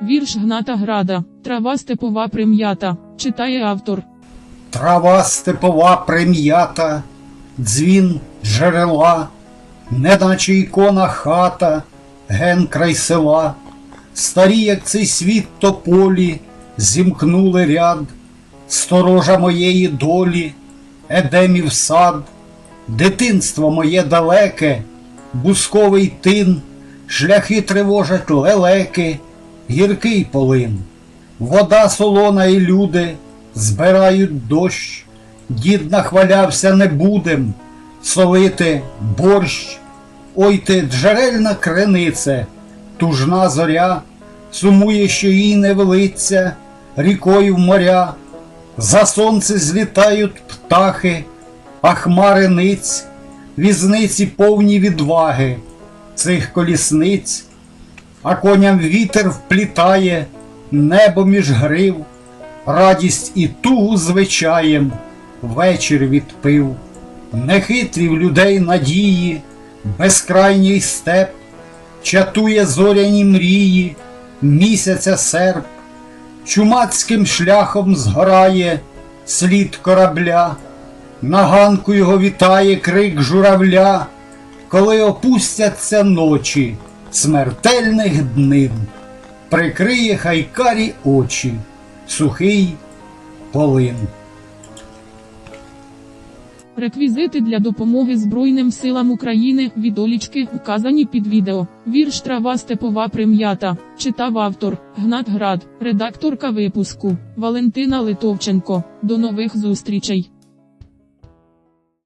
Вірш Гната Града, Трава степова прим'ята, читає автор. Трава степова прим'ята, дзвін джерела, неначе ікона хата, ген край села, старі, як цей світ тополі, зімкнули ряд, сторожа моєї долі, едемів сад, дитинство моє далеке, бусковий тин, шляхи тривожать лелеки, гіркий полин. Вода солона і люди збирають дощ, дід нахвалявся не будем, солити борщ. Ой ти джерельна кринице, тужна зоря, сумує, що їй не велиться рікою в моря. За сонце злітають птахи, а хмари ниць, візниці повні відваги цих колісниць а коням вітер вплітає небо між грив, радість і тугу звичаєм вечір відпив, нехитрі в людей надії, безкрайній степ, чатує зоряні мрії, місяця серп, чумацьким шляхом згорає слід корабля, на ганку його вітає крик журавля, коли опустяться ночі смертельних днин, прикриє хайкарі очі, сухий полин. Реквізити для допомоги Збройним силам України відолічки вказані під відео. Вірш Трава степова прим'ята. Читав автор Гнат Град, редакторка випуску Валентина Литовченко. До нових зустрічей.